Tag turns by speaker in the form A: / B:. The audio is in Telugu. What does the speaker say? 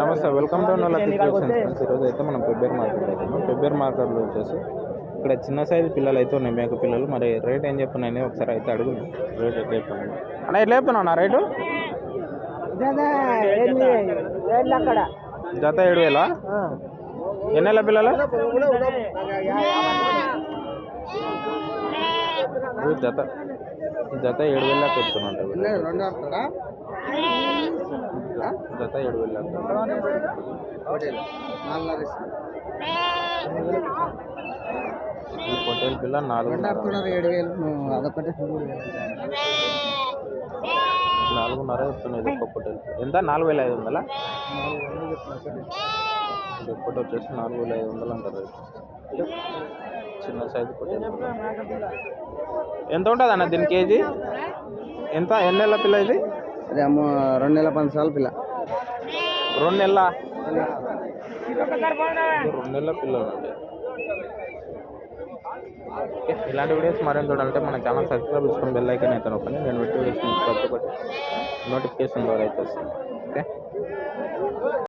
A: నమస్తే వెల్కమ్ టు నల్ల ఫ్రెండ్స్ ఈరోజు అయితే మనం పెబ్బేర్ మార్కెట్ అవుతున్నాం పెబ్బేర్ మార్కెట్లో వచ్చేసి ఇక్కడ చిన్న సైజు పిల్లలు అయితే ఉన్నాయి మేక పిల్లలు. మరి రేట్ ఏం చెప్తున్నాయని ఒకసారి అయితే అడుగు రేట్ ఎట్లా చెప్తున్నాను అన్న ఎట్లా చెప్తున్నావు నా రేటు జత ఏడు వేలా. ఎన్ని నెలల పిల్లలు? జత జత ఏడు వేల దాకా చెప్తున్నాడు. జత ఏడు వేల పొట్టేలు పిల్ల నాలుగు
B: ఏడు వేలు అదొకటి
A: నాలుగున్నర చెప్తున్నాయి ఇది ఒక్క పొట్టేలు ఎంత? నాలుగు వేల ఐదు వందలా? ఒక్కటి వచ్చేసి నాలుగు వేల ఐదు వందలు అంటారు. చిన్న సైజు పొట్టేలు ఎంత ఉంటుంది అన్న దీని కేజీ? ఎంత? ఎన్ని నెలల పిల్ల ఇది?
B: అదే అమ్మ రెండు నెలల పది సార్లు పిల్ల.
A: రెండు నెలల? రెండు నెలల పిల్లలు అండి ఓకే ఇలాంటి వీడియోస్ మరేం చూడాలంటే మన ఛానల్ సబ్స్క్రైబ్ చేసుకొని బెల్ ఐకన్ అయితే నొక్కండి. నేను పెట్టి వీడియోస్ నోటిఫికేషన్ ద్వారా అయితే వస్తుంది ఓకే?